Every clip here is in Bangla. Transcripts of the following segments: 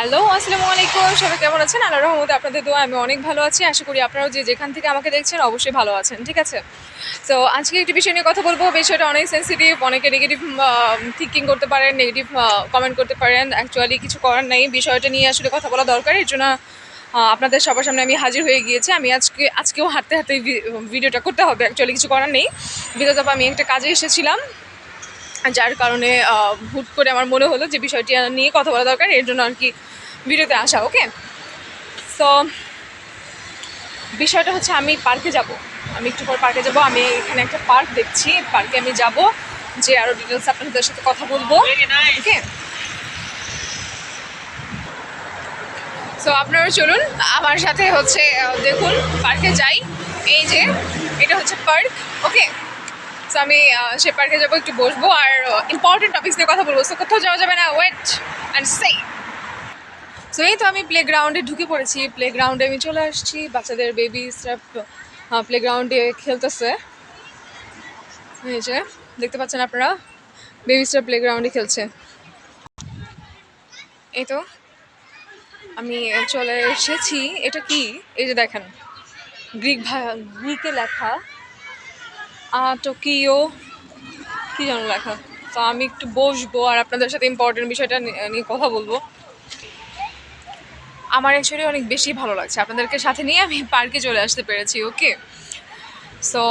হ্যালো, আসসালামু আলাইকুম। সবাই কেমন আছেন? আল্লাহ রহমতে আপনাদের দোয়া, আমি অনেক ভালো আছি। আশা করি আপনারাও যে যেখান থেকে আমাকে দেখছেন অবশ্যই ভালো আছেন, ঠিক আছে? তো আজকে একটি বিষয় নিয়ে কথা বলব। বিষয়টা অনেক সেন্সিটিভ অনেকে নেগেটিভ থিঙ্কিং করতে পারেন নেগেটিভ কমেন্ট করতে পারেন। অ্যাকচুয়ালি কিছু করার নেই। বিষয়টা নিয়ে আসলে কথা বলা দরকার। এর জন্য আপনাদের সবার সামনে আমি হাজির হয়ে গিয়েছি। আমি আজকে, আজকেও হাঁটতে হাঁটতে ভিডিওটা করতে হবে। অ্যাকচুয়ালি কিছু করার নেই। বিকজ অফ আমি একটা কাজে এসেছিলাম। যার কারণে হুট করে আমার মনে হলো যে বিষয়টি নিয়ে কথা বলা দরকার, এর জন্য আর কি ভিডিওতে আসা ওকে সো বিষয়টা হচ্ছে আমি পার্কে যাব। আমি একটু পর পার্কে যাব। আমি এখানে একটা পার্ক দেখছি। পার্কে আমি যাব। যে আরও ডিটেলস আপনাদের সাথে কথা বলব ওকে সো আপনারা চলুন, আমার সাথে হচ্ছে দেখুন, পার্কে যাই। এই যে, এটা হচ্ছে পার্ক ওকে সো আমি সে পার্কে যাব, একটু বসবো, আর ইম্পর্টেন্ট টপিক্স নিয়ে কথা বলব। সো কোথাও যাওয়া যাবে না ওয়েট অ্যান্ড সেই সো এই তো আমি প্লে গ্রাউন্ডে ঢুকে পড়েছি। প্লে গ্রাউন্ডে আমি চলে আসছি। বাচ্চাদের বেবি বেবিসরা প্লে গ্রাউন্ডে খেলতেছে। এই যে, দেখতে পাচ্ছেন আপনারা? বেবি বেবিসরা প্লে গ্রাউন্ডে খেলছে। এই তো, আমি চলে এসেছি। এটা কি? এই যে দেখেন গ্রিক ভা- গ্রিকে লেখা। টোকিও, কি যেন লেখা। তো আমি একটু বসবো আর আপনাদের সাথে ইম্পর্টেন্ট বিষয়টা নিয়ে কথা বলব। আমার অ্যাকচুয়ালি অনেক বেশি ভালো লাগছে। আপনাদেরকে সাথে নিয়ে আমি পার্কে চলে আসতে পেরেছি ওকে সো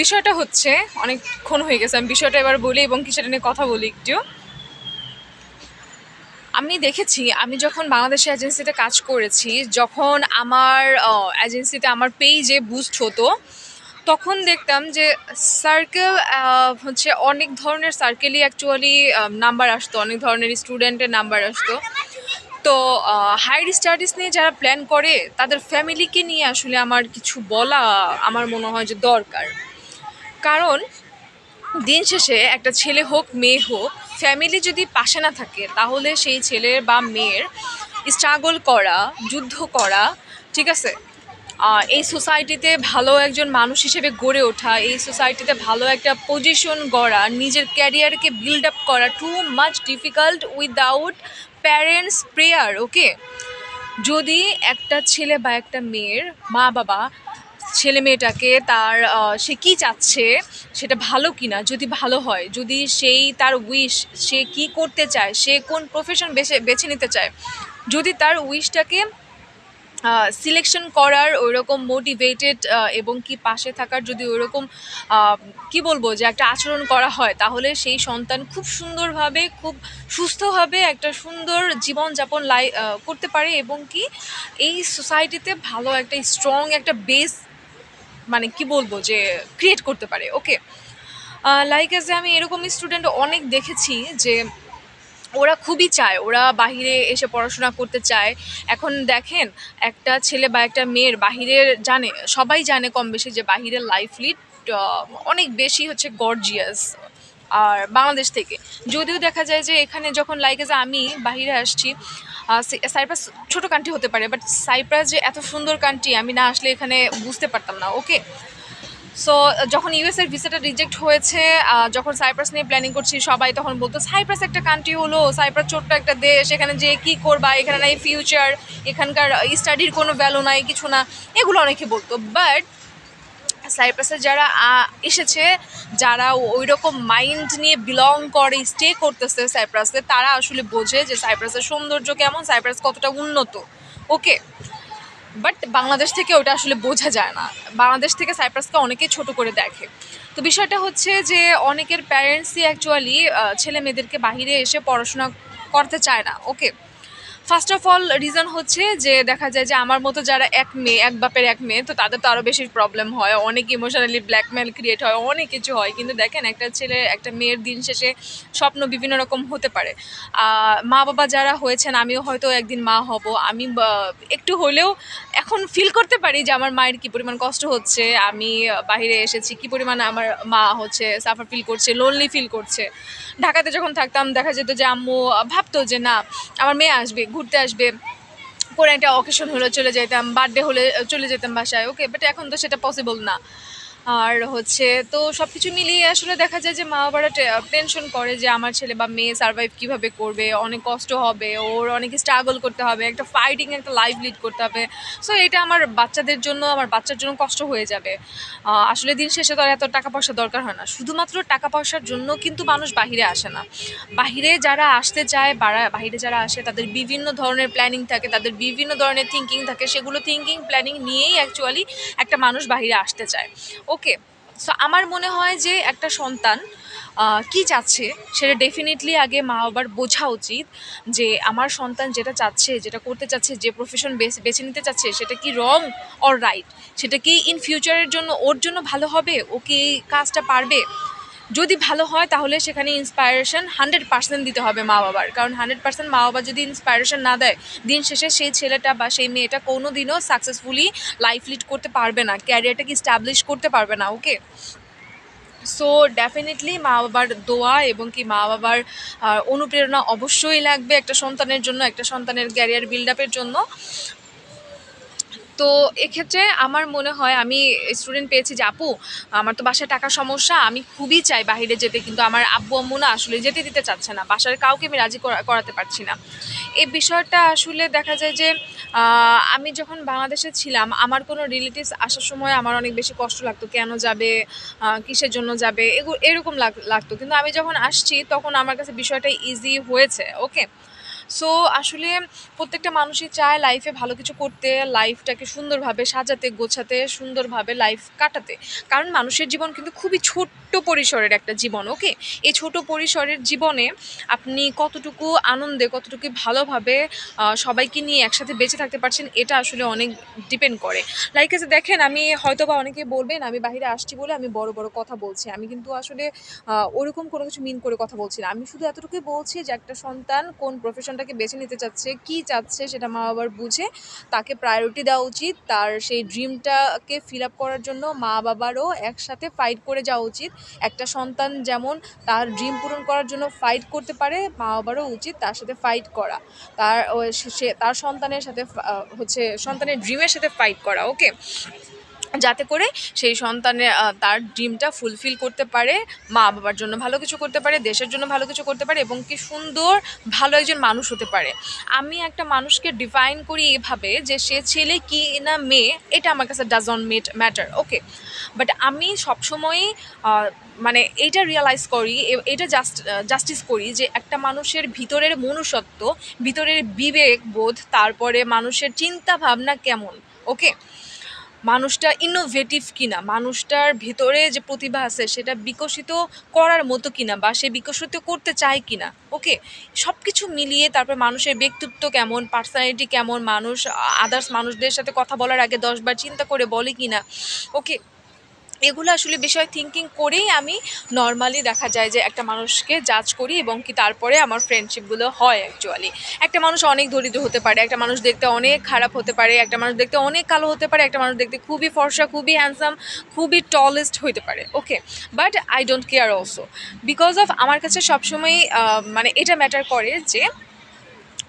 বিষয়টা হচ্ছে, অনেকক্ষণ হয়ে গেছে, আমি বিষয়টা এবার বলি এবং কি সেটা নিয়ে কথা বলি একটু। আমি দেখেছি, আমি যখন বাংলাদেশে এজেন্সিতে কাজ করেছি, যখন আমার এজেন্সিতে আমার পেজে বুস্ট হতো তখন দেখতাম যে সার্কেল হচ্ছে অনেক ধরনের সার্কেলই অ্যাকচুয়ালি নাম্বার আসতো, অনেক ধরনের স্টুডেন্টের নাম্বার আসতো। তো হায়ার স্টাডিজ নিয়ে যারা প্ল্যান করে, তাদের ফ্যামিলিকে নিয়ে আসলে আমার কিছু বলা আমার মনে হয় যে দরকার। কারণ, দিন শেষে একটা ছেলে হোক, মেয়ে হোক ফ্যামিলি যদি পাশে না থাকে, তাহলে সেই ছেলের বা মেয়ের স্ট্রাগল করা, যুদ্ধ করা, ঠিক আছে? এই সোসাইটিতে ভালো একজন মানুষ হিসেবে গড়ে ওঠা, এই সোসাইটিতে ভালো একটা পজিশন গড়া, নিজের ক্যারিয়ারকে বিল্ড আপ করা too much difficult without parents prayer okay যদি একটা ছেলে বা একটা মেয়ের মা বাবা, ছেলে মেয়েটাকে তার সে কি চাচ্ছে, সেটা ভালো কি না যদি ভালো হয়, যদি সেই তার উইশ সে কি করতে চায়, সে কোন প্রফেশন বেছে বেছে নিতে চায়, যদি তার উইশটাকে সিলেকশন করার ওইরকম মোটিভেটেড এবং কি পাশে থাকার যদি ওইরকম কি বলব যে একটা আচরণ করা হয়, তাহলে সেই সন্তান খুব সুন্দরভাবে, খুব সুস্থভাবে একটা সুন্দর জীবনযাপন লাই করতে পারে এবং কি এই সোসাইটিতে ভালো একটা স্ট্রং একটা বেস মানে কি বলব যে ক্রিয়েট করতে পারে ওকে লাইক এজ আমি এরকম স্টুডেন্ট অনেক দেখেছি যে ওরা খুবই চায়, ওরা বাহিরে এসে পড়াশোনা করতে চায়। এখন দেখেন, একটা ছেলে বা একটা মেয়ের বাহিরের জানে, সবাই জানে কম বেশি যে বাহিরের লাইফ লিড অনেক বেশি হচ্ছে গর্জিয়াস আর বাংলাদেশ থেকে। যদিও দেখা যায় যে এখানে যখন লাইক যে আমি বাহিরে আসছি সাইপ্রাস ছোটো কান্ট্রি হতে পারে বাট সাইপ্রাস যে এত সুন্দর কান্ট্রি আমি না আসলে এখানে বুঝতে পারতাম না ওকে সো যখন ইউএসের ভিসাটা রিজেক্ট হয়েছে যখন সাইপ্রাস নিয়ে প্ল্যানিং করছি, সবাই তখন বলতো সাইপ্রাস একটা কান্ট্রি হলো সাইপ্রাস ছোট্ট একটা দেশ, এখানে যে কি করবা, এখানে নাই ফিউচার এখানকার স্টাডির কোনো ভ্যালু নাই, কিছু না, এগুলো অনেকে বলতো। বাট সাইপ্রাসে যারা এসেছে, যারা ওই রকম মাইন্ড নিয়ে বিলং করে স্টে করতেছে সাইপ্রাসে তারা আসলে বোঝে যে সাইপ্রাসের সৌন্দর্য কেমন সাইপ্রাস কতটা উন্নত। ওকে বাট বাংলাদেশ থেকে ওটা আসলে বোঝা যায় না। বাংলাদেশ থেকে সাইপ্রাসকে অনেকেই ছোট করে দেখে। তো বিষয়টা হচ্ছে যে অনেকের প্যারেন্টসই অ্যাকচুয়ালি ছেলে মেয়েদেরকে বাহিরে এসে পড়াশোনা করতে চায় না। Okay first of all reason হচ্ছে যে দেখা যায় যে আমার মতো যারা এক মেয়ে, এক বাপের এক মেয়ে, তো তাদের তো আরও বেশি প্রবলেম হয়। অনেক ইমোশনালি ব্ল্যাকমেল ক্রিয়েট হয়, অনেক কিছু হয়। কিন্তু দেখেন, একটা ছেলে, একটা মেয়ের দিন শেষে স্বপ্ন বিভিন্ন রকম হতে পারে। মা বাবা যারা হয়েছেন, আমিও হয়তো একদিন মা হব। আমি একটু হলেও এখন ফিল করতে পারি যে আমার মায়ের কী পরিমাণ কষ্ট হচ্ছে। আমি বাইরে এসেছি, কী পরিমাণ আমার মা হচ্ছে সাফার ফিল করছে লোনলি ফিল করছে। ঢাকাতে যখন থাকতাম, দেখা যেত যে আম্মু ভাবতো যে না, আমার মেয়ে আসবে, ঘুরতে আসবে। কোনো একটা অকেশন হলে, চলে যেতাম বার্থডে হলে চলে যেতাম বাসায়। ওকে বাট এখন তো সেটা পসিবল না। আর হচ্ছে তো সব কিছু মিলিয়ে আসলে দেখা যায় যে মা বাবারা টেনশন করে যে আমার ছেলে বা মেয়ে সার্ভাইভ কীভাবে করবে, অনেক কষ্ট হবে, ওর অনেক স্ট্রাগল করতে হবে, একটা ফাইটিং একটা লাইফ লিড করতে হবে। সো এটা আমার বাচ্চাদের জন্য, আমার বাচ্চার জন্য কষ্ট হয়ে যাবে। আসলে দিন শেষে তো আর এত টাকা পয়সা দরকার হয় না। শুধুমাত্র টাকা পয়সার জন্য কিন্তু মানুষ বাহিরে আসে না। বাহিরে যারা আসতে চায় বাহিরে যারা আসে, তাদের বিভিন্ন ধরনের প্ল্যানিং থাকে, তাদের বিভিন্ন ধরনের থিঙ্কিং থাকে। সেগুলো থিঙ্কিং প্ল্যানিং নিয়েই অ্যাকচুয়ালি একটা মানুষ বাহিরে আসতে চায়। ওকে সো আমার মনে হয় যে একটা সন্তান কি চাচ্ছে সেটা ডেফিনেটলি আগে মা বাবার বোঝা উচিত যে আমার সন্তান যেটা চাচ্ছে, যেটা করতে চাচ্ছে, যে প্রফেশন বেছে নিতে চাচ্ছে, সেটা কি রং অর রাইট সেটা কি ইন ফিউচারের জন্য, ওর জন্য ভালো হবে? ও কি এই কাজটা পারবে? যদি ভালো হয়, তাহলে সেখানে ইন্সপায়ারেশন হান্ড্রেড পার্সেন্ট দিতে হবে মা বাবার। কারণ হান্ড্রেড পার্সেন্ট মা বাবা যদি ইন্সপায়ারেশন না দেয়, দিন শেষে সেই ছেলেটা বা সেই মেয়েটা কোনো দিনও সাকসেসফুলি লাইফ লিড করতে পারবে না ক্যারিয়ারটাকে স্ট্যাবলিশ করতে পারবে না ওকে সো ডেফিনেটলি মা বাবার দোয়া এবং কি মা বাবার অনুপ্রেরণা অবশ্যই লাগবে একটা সন্তানের জন্য, একটা সন্তানের ক্যারিয়ার বিল্ড আপের জন্য। তো এক্ষেত্রে আমার মনে হয় আমি স্টুডেন্ট পেয়েছি যে, আপু, আমার তো বাসায় টাকার সমস্যা, আমি খুবই চাই বাইরে যেতে, কিন্তু আমার আব্বু, আম্মু না আসলে যেতে দিতে চাচ্ছে না। বাসার কাউকে আমি রাজি করাতে পারছি না। এই বিষয়টা আসলে দেখা যায় যে আমি যখন বাংলাদেশে ছিলাম, আমার কোনো রিলেটিভস আসার সময় আমার অনেক বেশি কষ্ট লাগতো, কেন যাবে কিসের জন্য যাবে এগুলো এরকম লাগ- লাগতো। কিন্তু আমি যখন আসছি, তখন আমার কাছে বিষয়টা ইজি হয়েছে ওকে সো আসলে প্রত্যেকটা মানুষই চায় লাইফে ভালো কিছু করতে লাইফটাকে সুন্দরভাবে সাজাতে, গোছাতে, সুন্দরভাবে লাইফ কাটাতে। কারণ মানুষের জীবন কিন্তু খুবই ছোট্ট। পরিসরের একটা জীবন, ওকে? এই ছোট পরিসরের জীবনে আপনি কতটুকু আনন্দে, কতটুকু ভালোভাবে সবাইকে নিয়ে একসাথে বেঁচে থাকতে পারছেন, এটা আসলে অনেক ডিপেন্ড করে। লাইক এসে দেখেন, আমি হয়তো বা অনেকে বলবেন, আমি বাইরে আসছি বলে আমি বড় বড় কথা বলছি। আমি কিন্তু আসলে ওরকম কোনো কিছু মিন করে কথা বলছি না। আমি শুধু এতটুকুই বলছি যে, একটা সন্তান কোন প্রফেশনটাকে বেছে নিতে চাচ্ছে, কি চাচ্ছে সেটা মা বাবার বুঝে, তাকে প্রায়োরিটি দেওয়া উচিত, তার সেই ড্রিমটাকে ফিল আপ করার জন্য মা বাবারও একসাথে ফাইট করে যাওয়া উচিত। একটা সন্তান যেমন তার ড্রিম পূরণ করার জন্য ফাইট করতে পারে, মা বাবারও উচিত তার সাথে ফাইট করা। তার সে তার সন্তানের সাথে হচ্ছে সন্তানের ড্রিমের সাথে ফাইট করা ওকে যাতে করে সেই সন্তানের তার ড্রিমটা ফুলফিল করতে পারে মা বাবার জন্য ভালো কিছু করতে পারে, দেশের জন্য ভালো কিছু করতে পারে এবং কি সুন্দর, ভালো একজন মানুষ হতে পারে। আমি একটা মানুষকে ডিফাইন করি এভাবে যে সে ছেলে কি না মেয়ে, এটা আমার কাছে does not mat matter okay but আমি সবসময়ই মানে এইটা রিয়ালাইজ করি এটা জাস্ট জাস্টিস করি যে একটা মানুষের ভিতরের মনুষ্যত্ব, ভিতরের বিবেক, বোধ, তারপরে মানুষের চিন্তা ভাবনা কেমন ওকে মানুষটা ইনোভেটিভ কিনা, মানুষটার ভেতরে যে প্রতিভা আছে সেটা বিকশিত করার মতো কিনা বা সে বিকশিত করতে চায় কিনা ওকে সব কিছু মিলিয়ে তারপর মানুষের ব্যক্তিত্ব কেমন পার্সোনালিটি কেমন, মানুষ আদার্স মানুষদের সাথে কথা বলার আগে দশবার চিন্তা করে বলে কিনা ওকে এগুলো আসলে বিষয় থিঙ্কিং করেই আমি নর্মালি দেখা যায় যে একটা মানুষকে জাজ করি এবং কি তারপরে আমার ফ্রেন্ডশিপগুলো হয় অ্যাকচুয়ালি একটা মানুষ অনেক দরিদ্র হতে পারে, একটা মানুষ দেখতে অনেক খারাপ হতে পারে, একটা মানুষ দেখতে অনেক কালো হতে পারে, একটা মানুষ দেখতে খুবই ফর্সা, খুবই হ্যান্ডসাম খুবই টলেস্ট হতে পারে okay but I don't care also because of আমার কাছে সবসময় মানে এটা ম্যাটার করে যে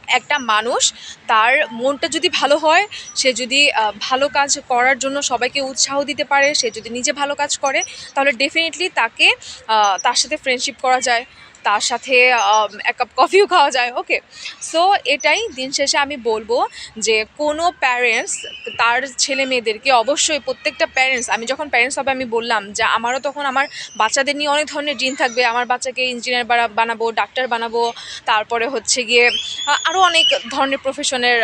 একটা মানুষ, তার মনটা যদি ভালো হয়, সে যদি ভালো কাজ করার জন্য সবাইকে উৎসাহ দিতে পারে, সে যদি নিজে ভালো কাজ করে, তাহলে ডেফিনেটলি তাকে তার সাথে ফ্রেন্ডশিপ করা যায়। তার সাথে এক কাপ কফিও খাওয়া যায় ওকে সো এটাই দিন শেষে আমি বলব যে কোনো প্যারেন্টস তার ছেলে মেয়েদেরকে অবশ্যই প্রত্যেকটা প্যারেন্টস আমি যখন প্যারেন্টস হবে আমি বললাম যে আমারও তখন আমার বাচ্চাদের নিয়ে অনেক ধরনের ড্রিম থাকবে, আমার বাচ্চাকে ইঞ্জিনিয়ার বানাবো ডাক্তার বানাবো, তারপরে হচ্ছে গিয়ে আরও অনেক ধরনের প্রফেশনের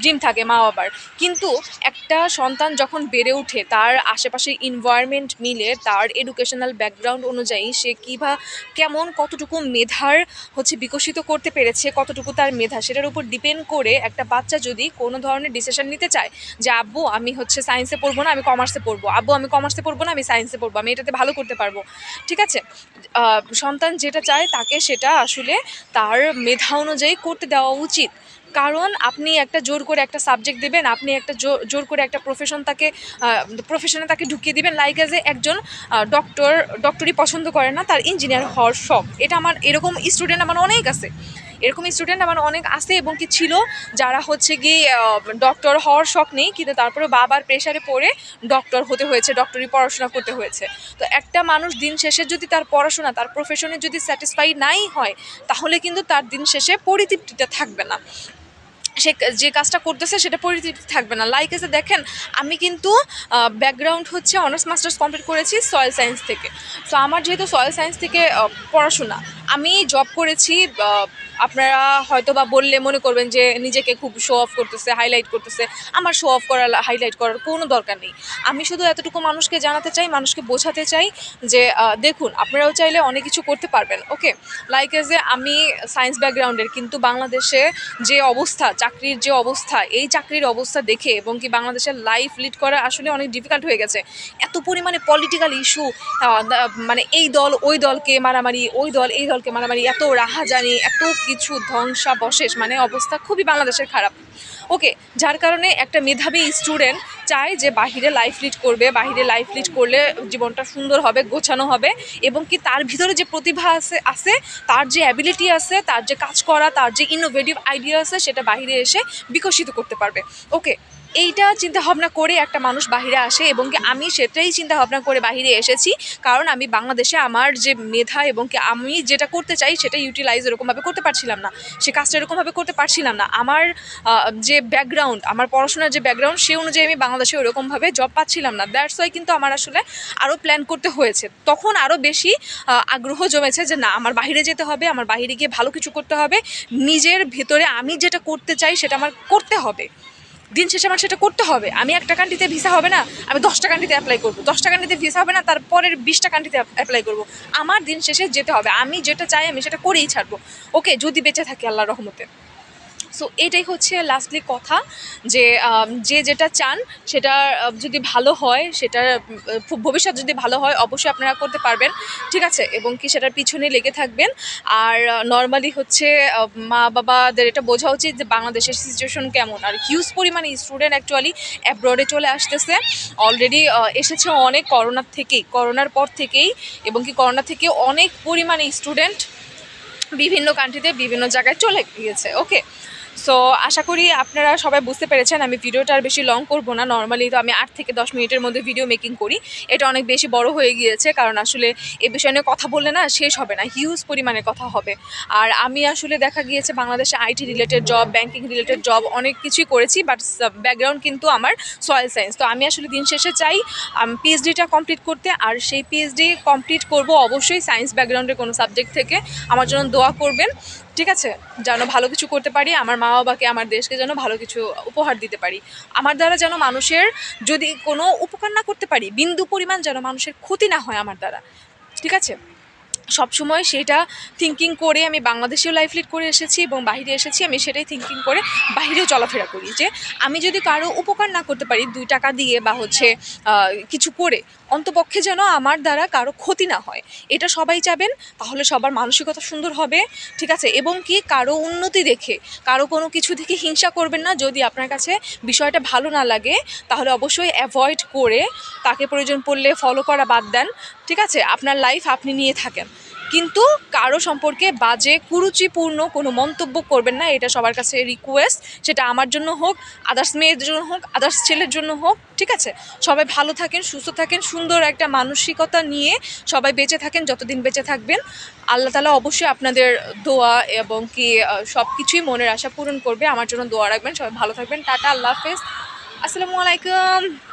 ড্রিম থাকে মা বাবার। কিন্তু একটা সন্তান যখন বেড়ে ওঠে, তার আশেপাশে ইনভায়রনমেন্ট মিলে, তার এডুকেশনাল ব্যাকগ্রাউন্ড অনুযায়ী সে কী বা কেমন, কতটুকু মেধার হচ্ছে বিকশিত করতে পেরেছে, কতটুকু তার মেধা, সেটার উপর ডিপেন্ড করে একটা বাচ্চা যদি কোনো ধরনের ডিসিশন নিতে চায় যে, আব্বু, আমি হচ্ছে সায়েন্সে পড়ব না, আমি কমার্সে পড়ব। আব্বু, আমি কমার্সে পড়ব না, আমি সায়েন্সে পড়ব। আমি এটাতে ভালো করতে পারব। ঠিক আছে? সন্তান যেটা চায় তাকে সেটা আসলে তার মেধা অনুযায়ী করতে দেওয়া উচিত। কারণ আপনি একটা জোর করে একটা সাবজেক্ট দেবেন, আপনি একটা জোর করে একটা প্রফেশন তাকে প্রফেশনে তাকে ঢুকিয়ে দিবেন লাইক অ্যাজ এ একজন ডক্টর ডক্টরি পছন্দ করে না, তার ইঞ্জিনিয়ার হওয়ার শখ। এটা আমার এরকম স্টুডেন্ট আমার অনেক আছে। এরকম স্টুডেন্ট আমার অনেক আছে এবং কি ছিল, যারা হচ্ছে কি ডক্টর হওয়ার শখ নেই, কিন্তু তারপরে বাবার প্রেশারে পড়ে ডক্টর হতে হয়েছে ডক্টরি পড়াশোনা করতে হয়েছে। তো একটা মানুষ দিন শেষে যদি তার পড়াশোনা, তার প্রফেশনে যদি স্যাটিসফাই নাই হয়, তাহলে কিন্তু তার দিন শেষে পরিতৃপ্তিটা থাকবে না। সে যে কাজটা করতেছে সেটা পরিতৃপ্তি থাকবে না। লাইক এসে দেখেন, আমি কিন্তু ব্যাকগ্রাউন্ড হচ্ছে অনার্স মাস্টার্স কমপ্লিট করেছি সয়েল সায়েন্স থেকে। তো আমার যেহেতু সয়েল সায়েন্স থেকে পড়াশোনা, আমি জব করেছি আপনারা হয়তো বা বললে মনে করবেন যে নিজেকে খুব শো অফ করতেছে হাইলাইট করতেছে। আমার শো অফ করার হাইলাইট করার কোনো দরকার নেই। আমি শুধু এতটুকু মানুষকে জানাতে চাই, মানুষকে বোঝাতে চাই যে দেখুন, আপনারাও চাইলে অনেক কিছু করতে পারবেন ওকে লাইক এ যে আমি সায়েন্স ব্যাকগ্রাউন্ডের কিন্তু বাংলাদেশে যে অবস্থা চাকরির যে অবস্থা, এই চাকরির অবস্থা দেখে এবং কি বাংলাদেশের লাইফ লিড করা আসলে অনেক ডিফিকাল্ট হয়ে গেছে। এত পরিমাণে পলিটিক্যাল ইস্যু মানে এই দল, ওই দলকে মারামারি, ওই দল, এই দলকে মারামারি, এত রাহাজানি, এত কিছু ধ্বংসাবশেষ মানে অবস্থা খুবই বাংলাদেশের খারাপ। ওকে যার কারণে একটা মেধাবী স্টুডেন্ট চায় যে বাহিরে লাইফ লিড করবে, বাহিরে লাইফ লিড করলে জীবনটা সুন্দর হবে, গোছানো হবে, এবং কি তার ভিতরে যে প্রতিভা আছে আছে, তার যে অ্যাবিলিটি আছে, তার যে কাজ করা, তার যে ইনোভেটিভ আইডিয়া আছে, সেটা বাহিরে এসে বিকশিত করতে পারবে। ওকে এইটা চিন্তা ভাবনা করে একটা মানুষ বাহিরে আসে এবং কি আমি সেটাই চিন্তা ভাবনা করে বাহিরে এসেছি। কারণ আমি বাংলাদেশে আমার যে মেধা এবং কি আমি যেটা করতে চাই সেটা ইউটিলাইজ এরকমভাবে করতে পারছিলাম না। সে কাজটা এরকমভাবে করতে পারছিলাম না। আমার যে ব্যাকগ্রাউন্ড আমার পড়াশোনার যে ব্যাকগ্রাউন্ড সে অনুযায়ী আমি বাংলাদেশে ওরকমভাবে জব পাচ্ছিলাম না। দ্যাটস ওয়াই কিন্তু আমার আসলে আরও প্ল্যান করতে হয়েছে। তখন আরও বেশি আগ্রহ জমেছে যে না, আমার বাইরে যেতে হবে, আমার বাহিরে গিয়ে ভালো কিছু করতে হবে। নিজের ভেতরে আমি যেটা করতে চাই সেটা আমার করতে হবে। দিন শেষে আমার সেটা করতে হবে। আমি একটা কান্ট্রিতে ভিসা হবে না, আমি দশটা কান্ট্রিতে অ্যাপ্লাই করব। দশটা কান্ট্রিতে ভিসা হবে না, তারপরের বিশটা কান্ট্রিতে অ্যাপ্লাই করব। আমার দিন শেষে যেতে হবে। আমি যেটা চাই আমি সেটা করেই ছাড়বো। ওকে যদি বেঁচে থাকি আল্লাহ রহমতে। সো এটাই হচ্ছে লাস্টলি কথা যে যে যেটা চান সেটা যদি ভালো হয় উম, ভবিষ্যৎ যদি ভালো হয় অবশ্যই আপনারা করতে পারবেন। ঠিক আছে? এবং কি সেটার পিছনে লেগে থাকবেন। আর নর্মালি হচ্ছে মা বাবাদের এটা বোঝা উচিত যে বাংলাদেশের সিচুয়েশন কেমন। আর হিউজ পরিমাণে স্টুডেন্ট অ্যাকচুয়ালি অ্যাব্রডে চলে আসতেছে। অলরেডি এসেছে অনেক করোনার থেকেই করোনার পর থেকেই। এবং কি করোনা থেকে অনেক পরিমাণে স্টুডেন্ট বিভিন্ন কান্ট্রিতে বিভিন্ন জায়গায় চলে গিয়েছে। ওকে সো আশা করি আপনারা সবাই বুঝতে পেরেছেন, আমি ভিডিওটা আর বেশি লং করব না। নর্মালি তো আমি আট থেকে দশ মিনিটের মধ্যে ভিডিও মেকিং করি। এটা অনেক বেশি বড় হয়ে গিয়েছে, কারণ আসলে এ বিষয় নিয়ে কথা বললে না শেষ হবে না হিউজ পরিমাণে কথা হবে। আর আমি আসলে দেখা গিয়েছে বাংলাদেশে IT related job banking related job অনেক কিছুই করেছি বাট ব্যাকগ্রাউন্ড কিন্তু আমার সয়েল সায়েন্স তো আমি আসলে দিন শেষে চাই পিএইচডিটা কমপ্লিট করতে, আর সেই পিএইচডি কমপ্লিট করব অবশ্যই সায়েন্স ব্যাকগ্রাউন্ডের কোনো সাবজেক্ট থেকে। আমার জন্য দোয়া করবেন। ঠিক আছে, যেন ভালো কিছু করতে পারি, আমার মা বাবাকে, আমার দেশকে যেন ভালো কিছু উপহার দিতে পারি। আমার দ্বারা যেন মানুষের যদি কোনো উপকার না করতে পারি, বিন্দু পরিমাণ যেন মানুষের ক্ষতি না হয় আমার দ্বারা। ঠিক আছে? সবসময় সেটা থিঙ্কিং করে আমি বাংলাদেশেও লাইফ লিড করে এসেছি এবং বাইরে এসেছি, আমি সেটাই থিঙ্কিং করে বাইরেও চলাফেরা করি যে আমি যদি কারও উপকার না করতে পারি দুই টাকা দিয়ে বা হচ্ছে কিছু করে, অন্তপক্ষে যেন আমার দ্বারা কারও ক্ষতি না হয়। এটা সবাই চাবেন, তাহলে সবার মানসিকতা সুন্দর হবে, ঠিক আছে? এবং কি কারও উন্নতি দেখে, কারও কোনো কিছু দেখে হিংসা করবেন না, যদি আপনার কাছে বিষয়টা ভালো না লাগে, তাহলে অবশ্যই অ্যাভয়েড করে তাকে প্রয়োজন পড়লে ফলো করা বাদ দেন। ঠিক আছে? আপনার লাইফ আপনি নিয়ে থাকেন। কিন্তু কারও সম্পর্কে বাজে, কুরুচিপূর্ণ কোনো মন্তব্য করবেন না, এটা সবার কাছে রিকোয়েস্ট সেটা আমার জন্য হোক আদার্স মেয়ের জন্য হোক আদার্স ছেলের জন্য হোক, ঠিক আছে? সবাই ভালো থাকেন, সুস্থ থাকেন, সুন্দর একটা মানসিকতা নিয়ে সবাই বেঁচে থাকেন, যতদিন বেঁচে থাকবেন। আল্লাহ তালা অবশ্যই আপনাদের দোয়া এবং কি সব কিছুই মনের আশা পূরণ করবে। আমার জন্য দোয়া রাখবেন, সবাই ভালো থাকবেন। টাটা, আল্লাহ হাফেজ। আসসালামু আলাইকুম।